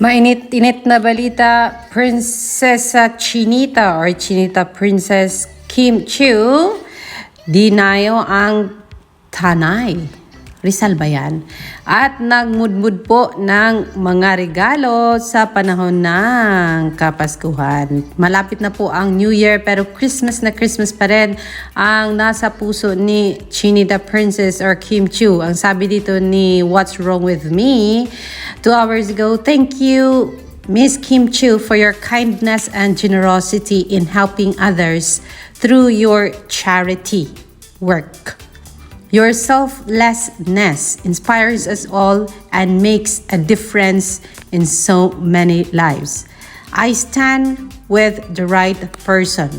Mainit-init na balita, Prinsesa Chinita or Chinita Princess Kim Chiu, dinayo ang tanay. Rizal ba yan? At nagmudmud po ng mga regalo sa panahon ng Kapaskuhan. Malapit na po ang New Year pero Christmas na Christmas pa rin ang nasa puso ni Chinita Princess or Kim Chiu. Ang sabi dito ni What's Wrong With Me two hours ago, thank you Miss Kim Chiu for your kindness and generosity in helping others through your charity work. Your selflessness inspires us all and makes a difference in so many lives. I stand with the right person.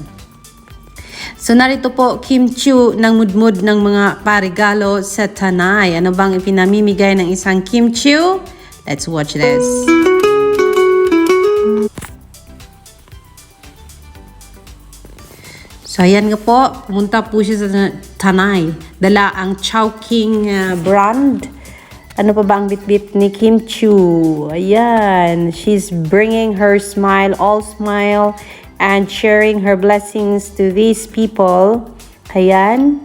So narito po Kim Chiu ng mudmud ng mga parigalo sa Tanay. Ano bang ipinamimigay ng isang Kim Chiu? Let's watch this. So ayan nga po, pumunta po siya sa Tanay. Dala ang Chowking uh, brand. Ano pa ba ang bitbit ni Kim Chu? Ayan, she's bringing her smile, all smile, and sharing her blessings to these people. Ayan.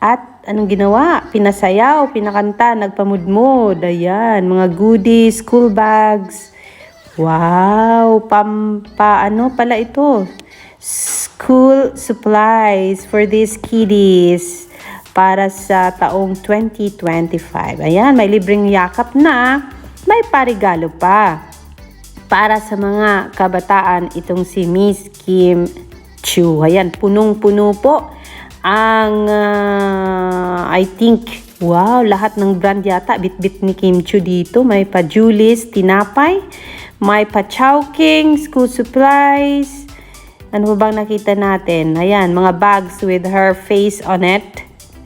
At anong ginawa? Pinasayaw, pinakanta, nagpamudmod. Ayan, mga goodies, school bags. Wow, pam, pa, ano pala ito? School supplies for these kiddies para sa taong 2025. Ayan, may libreng yakap na, may parigalo pa. Para sa mga kabataan, itong si Miss Kim Chu. Ayan, punong-puno po ang, ah, I think, wow, lahat ng brand yata, bit-bit ni Kim Chu dito. May pa Julis, Tinapay, may pa Chowking, school supplies, ano ba bang nakita natin? Ayan, mga bags with her face on it.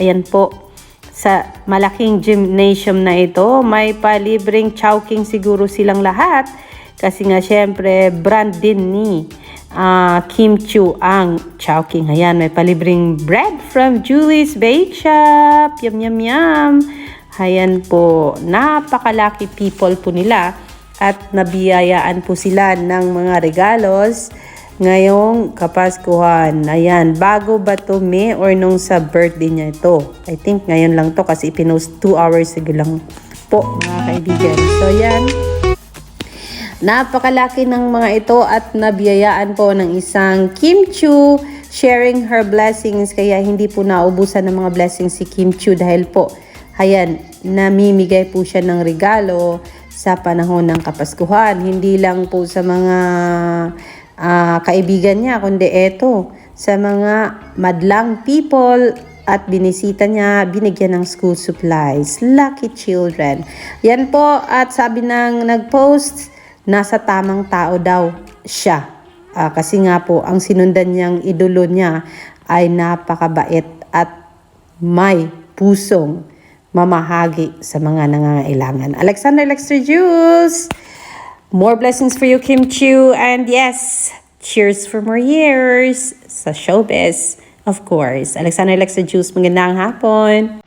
Ayan po. Sa malaking gymnasium na ito, may palibreng chowking siguro silang lahat. Kasi nga syempre, brand din ni ah, Kim Chu ang chowking. Ayan, may palibreng bread from Julie's Bake Shop. Yum, yum, yum. Ayan po, napakalaki people po nila at nabiyayaan po sila ng mga regalos ngayong Kapaskuhan. Ayan, bago ba to May or nung sa birthday niya ito? I think ngayon lang to kasi ipinost 2 hours ago lang po mga kaibigan. So yan, napakalaki ng mga ito at nabiyayaan po ng isang Kim Chu sharing her blessings kaya hindi po naubusan ng mga blessings si Kim Chu dahil po ayan, namimigay po siya ng regalo sa panahon ng Kapaskuhan. Hindi lang po sa mga ah, kaibigan niya, kundi eto, sa mga madlang people at binisita niya, binigyan ng school supplies. Lucky children. Yan po, at sabi ng nag-post, nasa tamang tao daw siya. Ah, kasi nga po, ang sinundan niyang idolo niya ay napakabait at may pusong mamahagi sa mga nangangailangan. Alexander Lexter Juice! More blessings for you, Kim Chiu. And yes, cheers for more years sa showbiz. Of course. Alexander Lexter Juice, magandang hapon.